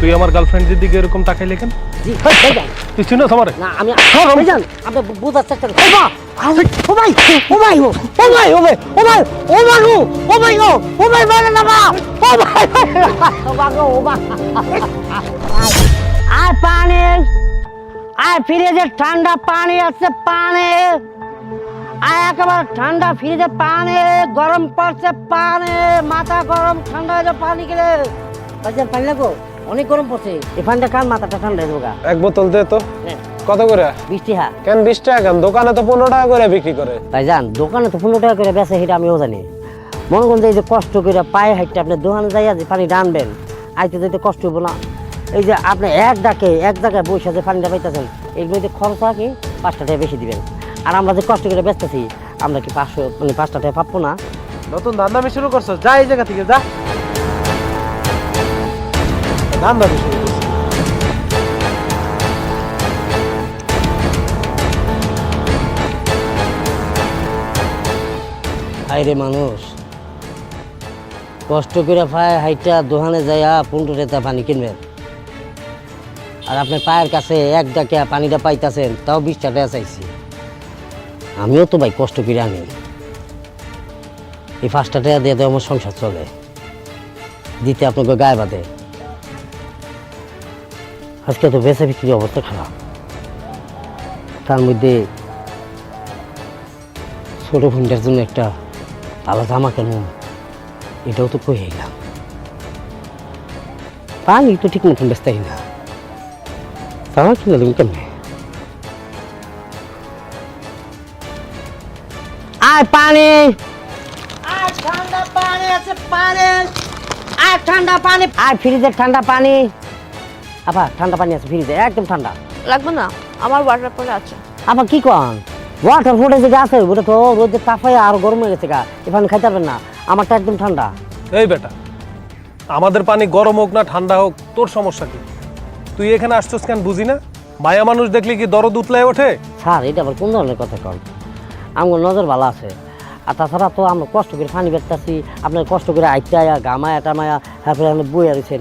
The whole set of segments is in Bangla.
তুই আমার গার্লফ্রেন্ডের দিকে এরকম তাকাইলে কেন তুই চিনস আমারে না আমি ভাইজান আপনি বুঝার চেষ্টা করুন ও ভাই ও ভাই ও ভাই ও ভাই ও ভাই ও ভাই ও ও ভাই ও ও ভাই মানে না মা ও ভাই ও ভাই ও ভাই আর পানি আর ফ্রিজে ঠান্ডা পানি আছে পানি আর একেবারে ঠান্ডা ফ্রিজে পানি গরম পড়ছে পানি মাথা গরম ঠান্ডা হয়ে পানি গেলে ভাইজান পানি লাগো অনেক গরম পড়ছে। এই পানিটা কার মাথাটা ঠান্ডা যাবে এক বোতল দে তো। হ্যাঁ। কত করে? বৃষ্টি হ্যাঁ কেন বিশ টাকা কেন? দোকানে তো পনেরো টাকা করে বিক্রি করে। ভাইজান দোকানে তো পনেরো টাকা করে বেচে সেটা আমিও জানি। মনে করেন যে এই যে কষ্ট করে পায়ে হাইটে আপনি দোকানে যাইয়া যে পানি ডানবেন আইতে যেতে কষ্ট হব না। এই যে আপনি এক ডাকে এক জায়গায় বসে যে পানিটা পাইতেছেন এগুলো যে খরচ কি? পাঁচটা টাকা বেশি দিবেন। আর আমরা যে কষ্ট করে বেচতেছি আমরা কি পাঁচশো মানে পাঁচটা টাকা পাবো না? নতুন ধান্দামি শুরু করছ যা এই জায়গা থেকে যা। হাইরে মানুষ। কষ্ট করে পায়ে হাইটা দোকানে যাইয়া পনেরো টাকা পানি কিনবেন। আর আপনি পায়ের কাছে এক ডাকে পানিটা পাইতাছেন, তাও বিশ টাকা চাইছি। আমিও তো ভাই কষ্ট করে আনি। এই পাঁচটা টাকা দিয়ে তো আমার সংসার চলে। দিতে আপনাকে গায়ে বাঁধে। আজকে তো বেচা বিক্রির অবস্থা খারাপ। তার মধ্যে ছোট ফোনটার জন্য একটা ভালো জামা কেন এটাও তো কই এলাম পানি তো ঠিক মতন ব্যস্তাই না। জামা কিনে দেবেন কেমনে? আর পানি! আর ঠান্ডা পানি আছে পানি। আর ঠান্ডা পানি। আর ফ্রিজের ঠান্ডা পানি। আপা ঠান্ডা পানি আছে ফ্রিজে একদম ঠান্ডা। লাগবে না আমার ওয়াটার পরে আছে। আবার কি কন? ওয়াটার ফুটে যে আছে ওটা তো রোদে তাপায় আর গরম হয়ে গেছে গা এখানে খাইতে পারবেন না আমারটা একদম ঠান্ডা। এই বেটা আমাদের পানি গরম হোক না ঠান্ডা হোক তোর সমস্যা কি? তুই এখানে আসছস কেন বুঝি না? মায়া মানুষ দেখলি কি দরদ উতলায় ওঠে? স্যার এটা আবার কোন ধরনের কথা কন? আমার নজর ভালো আছে। আর তাছাড়া তো আমরা কষ্ট করে পানি বেরতাছি আপনার কষ্ট করে আইটা গামায়া টামায়া তারপরে আপনি বইয়া রয়েছেন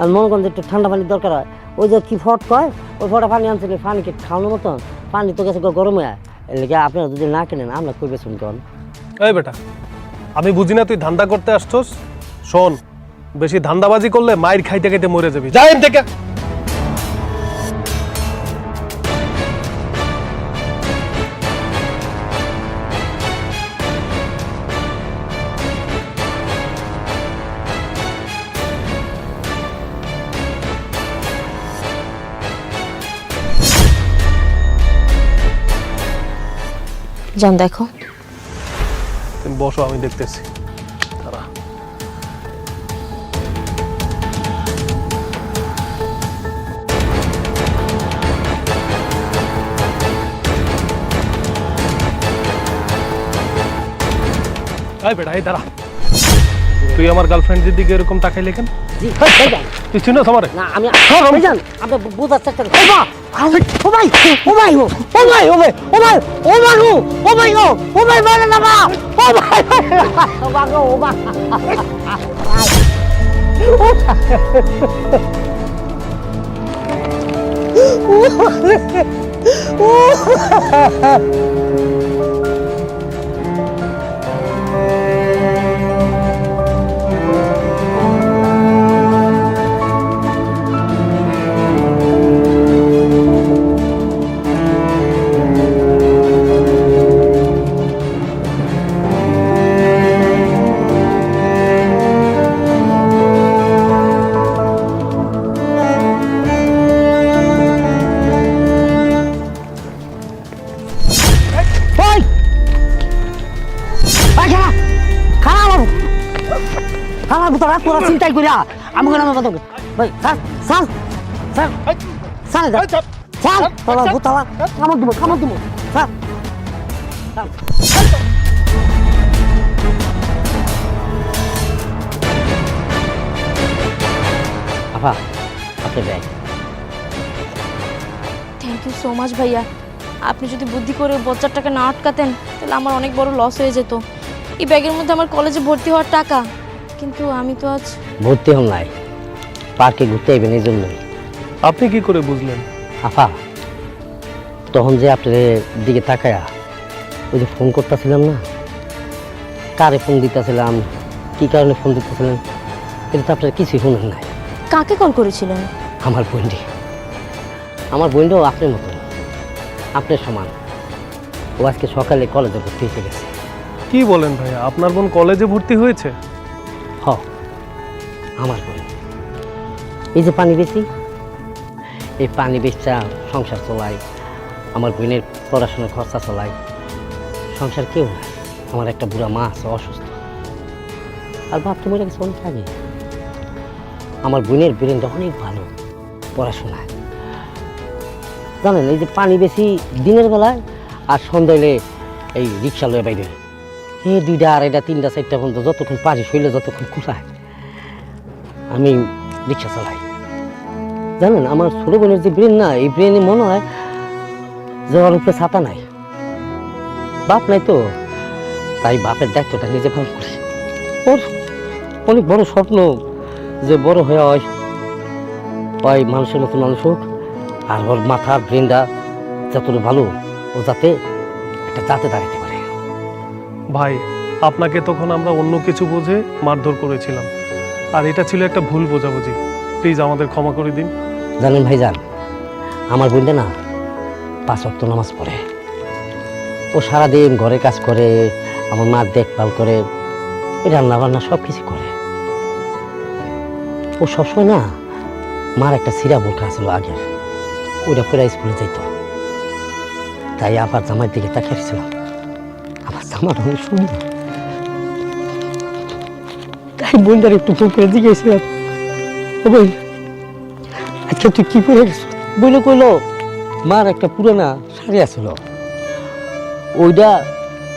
আর মনে করেন একটু ঠান্ডা পানির দরকার হয়। ওই যে কি ফট কয়? ওই ফটা পানি আনছে পানি কি খাওয়ানোর মতন? পানি তো গেছে গরম। হয়ে এর লেগে আপনারা যদি না কেনেন, আমরা করবে শুন কন? এই বেটা, আমি বুঝি না তুই ধান্দা করতে আসছস? শোন, বেশি ধান্দাবাজি করলে মায়ের খাইতে খাইতে মরে যাবি। যাই থেকে। যান দেখো তুমি বসো আমি দেখতেছি দাঁড়া। এই বেটা এই দাঁড়া তুই আমার গার্লফ্রেন্ডের দিকে এরকম জি ভাইজান তুই চিনস আমারে না আমি ভাইজান আপনি বুঝার চেষ্টা করুন ও ও ভাই ও ভাই ও ও ভাই ও ভাই ও ভাই ও ভাই ও ও ভাই ও ও ভাই মানে না মা ও ভাই ও ভাই ও ভাই ওই চিন্তাই করিয়া আমাকে নামে কথা ভাই sir sir sir sir sir তোলা ভূতালা কামড় দিব কামড় দিব স্যার। আপা আপনি bag thank you so much ভাইয়া। আপনি যদি বুদ্ধি করে বচ্চারটাকে না আটকাতেন তাহলে আমার অনেক বড় লস হয়ে যেত। এই ব্যাগের মধ্যে আমার কলেজে ভর্তি হওয়ার টাকা। কিন্তু আমি তো আজ ভর্তি হন নাই। পার্কে ঘুরতে আইবেন এই জন্যই। আপনি কি করে বুঝলেন? আফা তখন যে আপনার দিকে তাকায়া ওই যে ফোন করতেছিলাম না কারে ফোন দিতেছিলাম কি কারণে ফোন দিতেছিলেন এটা তো আপনার কিছুই শুনেন নাই। কাকে কল করেছিলেন? আমার বোনটি আমার বোনটাও আপনার মতন আপনার সমান। ও আজকে সকালে কলেজে ভর্তি হয়ে গেছে। কি বলেন ভাইয়া আপনার বোন কলেজে ভর্তি হয়েছে? হ। আমার বোন এই যে পানি বেশি, এই পানি বেচা সংসার চলাই আমার বোনের পড়াশোনার খরচা চলাই সংসার কেউ নাই। আমার একটা বুড়া মা আছে, অসুস্থ। আর বাপ তো মরে গেছে অনেক আগে। আমার বোনের ব্রেনটা অনেক ভালো পড়াশোনায়। জানেন, এই যে পানি বেশি দিনের বেলায় আর সন্ধ্যায় এই রিক্সা লয়ে বাইরে এই দুইটা, আড়াইটা, তিনটা, চারটা পর্যন্ত যতক্ষণ পারি শরীরে যতক্ষণ খুশায় আমি রিক্সা চালাই। জানেন, আমার ছোট বোনের যে ব্রেন না, এই ব্রেনে মনে হয় যে ওর উপরে ছাতা নাই। বাপ নাই তো, তাই বাপের দায়িত্বটা নিজে পালন করি। ওর অনেক বড় স্বপ্ন যে বড় হয়ে হয় ওই মানুষের মতো মানুষ হোক, আর ওর মাথার ব্রেনটা যতটা ভালো, ও যাতে একটা দাঁড়াতে পারে। ভাই, আপনাকে তখন আমরা অন্য কিছু বুঝে মারধর করেছিলাম। আর এটা ছিল একটা ভুল বোঝাবুঝি। প্লিজ আমাদের ক্ষমা করে দিন। জানেন ভাই যান আমার বোনটা না পাঁচ অক্ট নামাজ পড়ে। ও সারাদিন ঘরে কাজ করে, আমার মার দেখভাল করে রান্না বান্না সব কিছু করে। ও সবসময় না, মার একটা সিরা বোরখা ছিল আগের। ওইটা পরে স্কুলে যেত তাই আবার জামাই দিকে তাকিয়েছিলাম আমার জামার অনেক সুন্দর তাই বোনটার একটু ফোন করে জিজ্ঞেসছিলাম ও বোন আজকে তুই কি গেছ? বইলে কইলো মার একটা পুরানা শাড়ি আছিল। ওইটা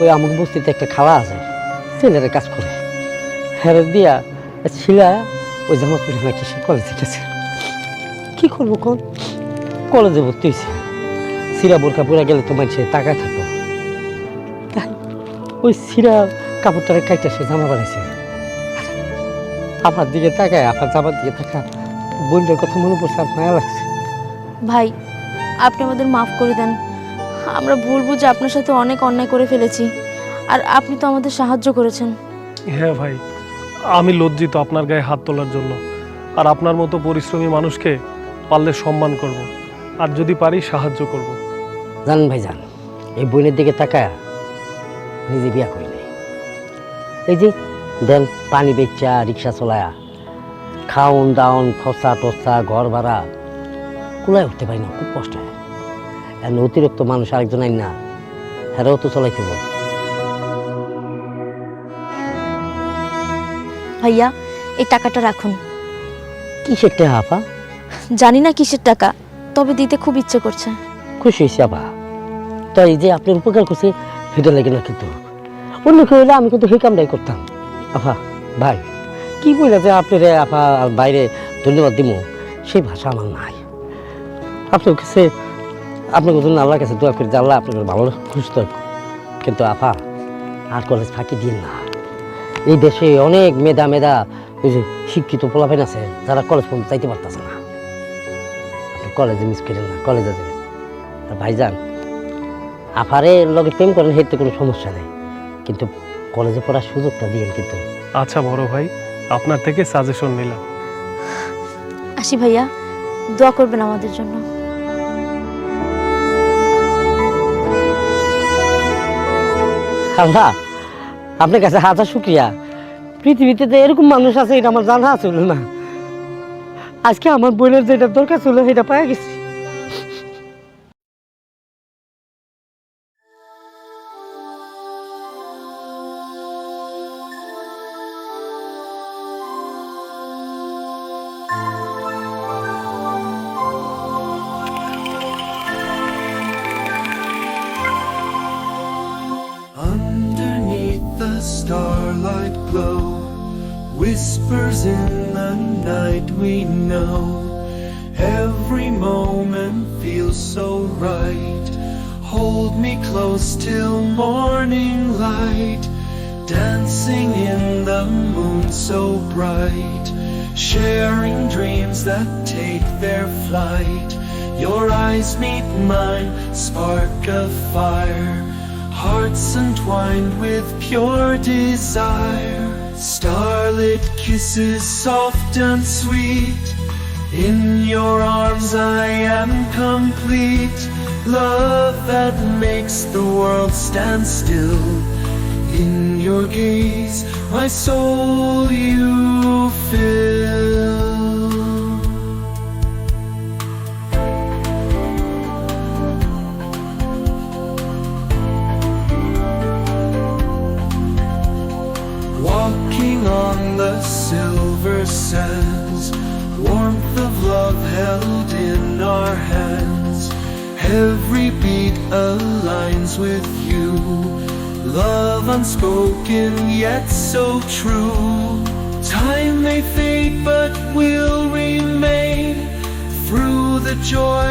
ওই আমুক বস্তিতে একটা খাওয়া আছে ছেলেরা কাজ করে। হ্যাঁ দিয়া ছিলা ওই জামা পরে নাকি সে কলেজে গেছে। কি করব কোন? কলেজে ভর্তি হয়েছে সিরা বোরকা পরে গেলে তো মানুষের টাকা থাকব। ওই সিরা কাপড়টারে কাইটা সে জামা বানাইছে। আমার দিকে তাকায় আপনার জামার দিকে তাকা বোনটার কথা মনে পড়ছে আর মায়া লাগছে। ভাই আপনি আমাদের মাফ করে দেন। আমরা ভুল বুঝে আপনার সাথে অনেক অন্যায় করে ফেলেছি। আর আপনি তো আমাদের সাহায্য করেছেন। হ্যাঁ ভাই আমি লজ্জিত আপনার গায়ে হাত তোলার জন্য। আর আপনার মতো পরিশ্রমী মানুষকে পারলে সম্মান করব। আর যদি পারি সাহায্য করব। জানেন ভাই জান এই বোনের দিকে তাকায় নিজে বিয়া করি নাই এই যে দেন পানি বেচা রিক্সা চলায়া খাওন দাওন খরচা টসা ঘর ভাড়া কুলায় উঠতে পারি না খুব কষ্ট হয়। এখন অতিরিক্ত মানুষ আরেকজন আইন না হেরাও তো চলাইতে বল ভাইয়া এই টাকাটা রাখুন। কিসের টাকা আপা? জানি না কিসের টাকা তবে দিতে খুব ইচ্ছে করছে। খুশি হয়েছি আপা। তো এই যে আপনার উপকার করছে সেটা লাগে না কিন্তু। অন্য কেউ হলে আমি কিন্তু সেই কামটাই করতাম। আফা, ভাই, কি বলে যে আপনার আপা আর বাইরে ধন্যবাদ দিব সেই ভাষা আমার নাই। আপনার কাছে, আপনার জন্য আল্লাহর কাছে দোয়া করি যে আল্লাহ আপনাকে ভালো সুস্থ কিন্তু আপা আর কলেজ ফাঁকি দিন না। এই দেশে অনেক মেধা মেধা ওই যে শিক্ষিত পোলাপেন আছে, যারা কলেজ পর্যন্ত চাইতে পারতেছে না। আপনি কলেজে মিস করেন না, কলেজে যাবেন। আর ভাইজান আফারে লগে প্রেম করেন হেঁটে কোনো সমস্যা নেই। কিন্তু কলেজে পড়ার সুযোগটা দিয়েন কিন্তু। আচ্ছা বড় ভাই আপনার থেকে সাজেশন নিলাম। আসি ভাইয়া দোয়া করবেন আমাদের জন্য। আল্লাহ আপনার কাছে হাজার শুক্রিয়া। পৃথিবীতে তো এরকম মানুষ আছে এটা আমার জানা ছিল না। আজকে আমার বোনের যেটা দরকার ছিল সেটা পাই গেছি। Glow, whispers in the night we know. Every moment feels so right. Hold me close till morning light. Dancing in the moon so bright. Sharing dreams that take their flight. Your eyes meet mine, spark of fire. Hearts entwined with pure desire. Starlit kisses soft and sweet. In your arms I am complete. Love that makes the world stand still. In your gaze, my soul you fill. Sands, warmth of love held in our hands. Every beat aligns with you. Love unspoken yet so true. Time may fade but we'll remain through the joy